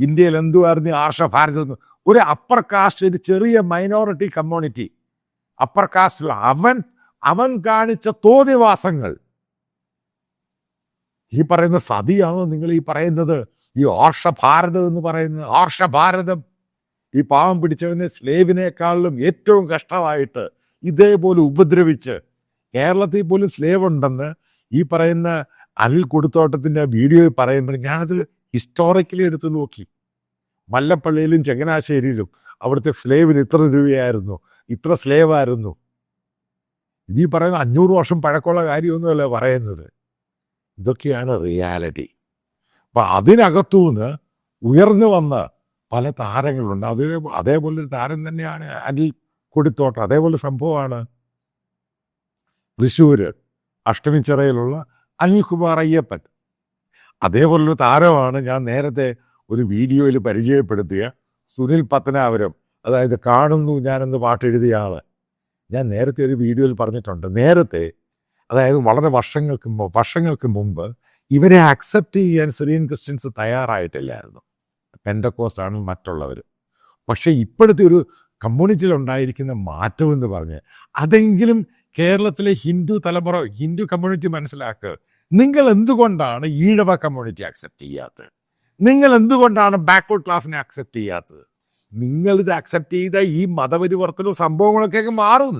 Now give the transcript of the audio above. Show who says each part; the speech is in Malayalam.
Speaker 1: ഇന്ത്യയിൽ എന്തുമായിരുന്നു ആർഷ ഭാരതം ഒരു അപ്പർ കാസ്റ്റ് ഒരു ചെറിയ മൈനോറിറ്റി കമ്മ്യൂണിറ്റി അപ്പർ കാസ്റ്റിൽ അവൻ അവൻ കാണിച്ച തോതിവാസങ്ങൾ. ഈ പറയുന്ന സതിയാണോ നിങ്ങൾ ഈ പറയുന്നത്? ഈ ആർഷ ഭാരതം എന്ന് പറയുന്നത് ആർഷ ഭാരതം ഈ പാവം പിടിച്ചവനെ സ്ലേവിനേക്കാളിലും ഏറ്റവും കഷ്ടമായിട്ട് ഇതേപോലെ ഉപദ്രവിച്ച് കേരളത്തിൽ പോലും സ്ലേവ് ഉണ്ടെന്ന് ഈ പറയുന്ന അനിൽ കൊടുത്തോട്ടത്തിന്റെ വീഡിയോയിൽ പറയുമ്പോൾ ഞാനത് ഹിസ്റ്റോറിക്കലി എടുത്ത് നോക്കി. മല്ലപ്പള്ളിയിലും ചങ്ങനാശ്ശേരിയിലും അവിടുത്തെ സ്ലേവിന് ഇത്ര രൂപയായിരുന്നു ഇത്ര സ്ലേവായിരുന്നു ഇതീ പറയുന്ന അഞ്ഞൂറ് വർഷം പഴക്കമുള്ള കാര്യമൊന്നുമല്ല പറയുന്നത്. ഇതൊക്കെയാണ് റിയാലിറ്റി അപ്പം അതിനകത്തുനിന്ന് ഉയർന്നു വന്ന പല താരങ്ങളുണ്ട്. അതേ അതേപോലെ താരം തന്നെയാണ് അനിൽ കൊടുത്തോട്ടം. അതേപോലെ സംഭവമാണ് തൃശ്ശൂർ അഷ്ടമിച്ചിറയിലുള്ള അനിൽകുമാർ അയ്യപ്പൻ. അതേപോലൊരു താരമാണ് ഞാൻ നേരത്തെ ഒരു വീഡിയോയിൽ പരിചയപ്പെടുത്തിയ സുനിൽ പത്തനാപുരം അതായത് കാണുന്നു ഞാനെന്ന് പാട്ടെഴുതിയ ആൾ. ഞാൻ നേരത്തെ ഒരു വീഡിയോയിൽ പറഞ്ഞിട്ടുണ്ട്. നേരത്തെ അതായത് വളരെ വർഷങ്ങൾക്ക് വർഷങ്ങൾക്ക് മുമ്പ് ഇവരെ അക്സെപ്റ്റ് ചെയ്യാൻ സിറിയൻ ക്രിസ്ത്യൻസ് തയ്യാറായിട്ടില്ലായിരുന്നു. പെൻഡക്കോസ്റ്റാണ് മറ്റുള്ളവർ പക്ഷേ ഇപ്പോഴത്തെ ഒരു കമ്മ്യൂണിറ്റിയിൽ ഉണ്ടായിരിക്കുന്ന മാറ്റം എന്ന് പറഞ്ഞ് അതെങ്കിലും കേരളത്തിലെ ഹിന്ദു തലമുറ ഹിന്ദു കമ്മ്യൂണിറ്റി മനസ്സിലാക്കുക നിങ്ങൾ എന്തുകൊണ്ടാണ് ഈഴവ കമ്മ്യൂണിറ്റി അക്സെപ്റ്റ് ചെയ്യാത്തത്? നിങ്ങൾ എന്തുകൊണ്ടാണ് ബാക്ക്വേർഡ് ക്ലാസ്സിനെ അക്സെപ്റ്റ് ചെയ്യാത്തത്? നിങ്ങൾ ഇത് അക്സെപ്റ്റ് ചെയ്ത ഈ മതപരിവർത്തനവും സംഭവങ്ങളൊക്കെ മാറുന്നത് മാറും